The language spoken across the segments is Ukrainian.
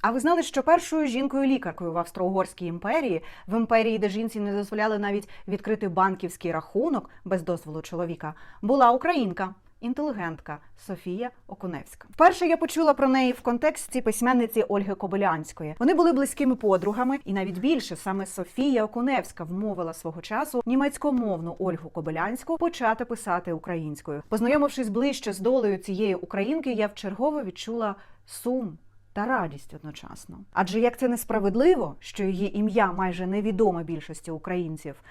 А ви знали, що першою жінкою-лікаркою в Австро-Угорській імперії, в імперії, де жінці не дозволяли навіть відкрити банківський рахунок без дозволу чоловіка, була українка. Інтелігентка Софія Окуневська. Вперше я почула про неї в контексті письменниці Ольги Кобилянської. Вони були близькими подругами, і навіть більше саме Софія Окуневська вмовила свого часу німецькомовну Ольгу Кобилянську почати писати українською. Познайомившись ближче з долею цієї українки, я вчергово відчула сум та радість одночасно. Адже як це несправедливо, що її ім'я майже невідоме більшості українців.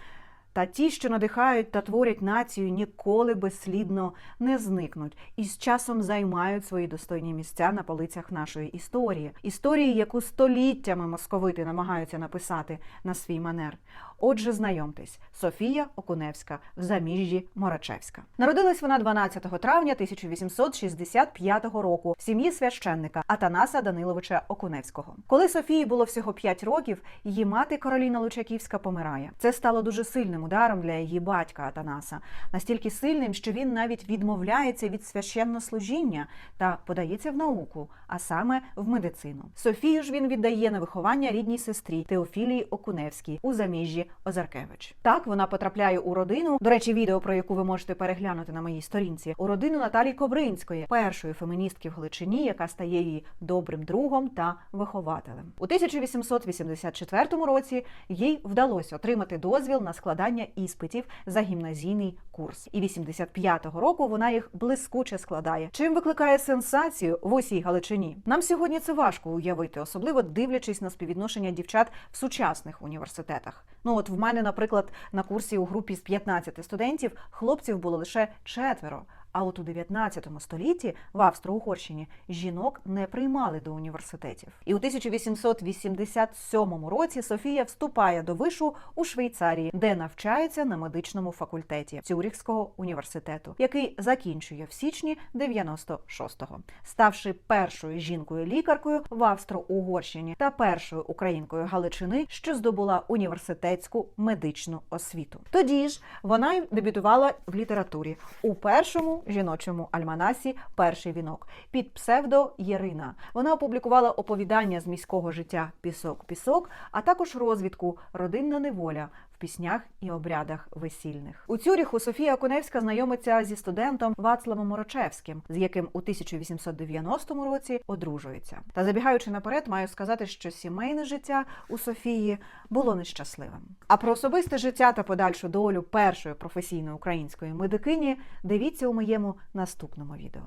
Та ті, що надихають та творять націю, ніколи безслідно не зникнуть і з часом займають свої достойні місця на полицях нашої історії, історії, яку століттями московити намагаються написати на свій манер. Отже, знайомтесь, Софія Окуневська в заміжжі Морачевська. Народилась вона 12 травня 1865 року в сім'ї священника Атанаса Даниловича Окуневського. Коли Софії було всього 5 років, її мати Кароліна Лучаківська помирає. Це стало дуже сильним ударом для її батька Атанаса, настільки сильним, що він навіть відмовляється від священнослужіння та подається в науку, а саме в медицину. Софію ж він віддає на виховання рідній сестрі Теофілії Окуневській у заміжжі Озаркевич. Так вона потрапляє у родину. До речі, відео про яку ви можете переглянути на моїй сторінці, у родину Наталії Кобринської, першої феміністки в Галичині, яка стає її добрим другом та вихователем. У 1884 році їй вдалося отримати дозвіл на складання іспитів за гімназійний курс. І 85-го року вона їх блискуче складає. Чим викликає сенсацію в усій Галичині? Нам сьогодні це важко уявити, особливо дивлячись на співвідношення дівчат в сучасних університетах. Ну от в мене, наприклад, на курсі у групі з 15 студентів хлопців було лише четверо. А от у 19 столітті в Австро-Угорщині жінок не приймали до університетів. І у 1887 році Софія вступає до вишу у Швейцарії, де навчається на медичному факультеті Цюріхського університету, який закінчує в січні 96-го, ставши першою жінкою-лікаркою в Австро-Угорщині та першою українкою Галичини, що здобула університетську медичну освіту. Тоді ж вона й дебютувала в літературі у першому жіночому альманасі Перший вінок під псевдо Єрина. Вона опублікувала оповідання з міського життя Пісок, пісок, а також розвідку Родинна неволя піснях і обрядах весільних. У Цюріху Софія Коневська знайомиться зі студентом Вацлавом Морочевським, з яким у 1890 році одружується. Та забігаючи наперед, маю сказати, що сімейне життя у Софії було нещасливим. А про особисте життя та подальшу долю першої професійної української медикині дивіться у моєму наступному відео.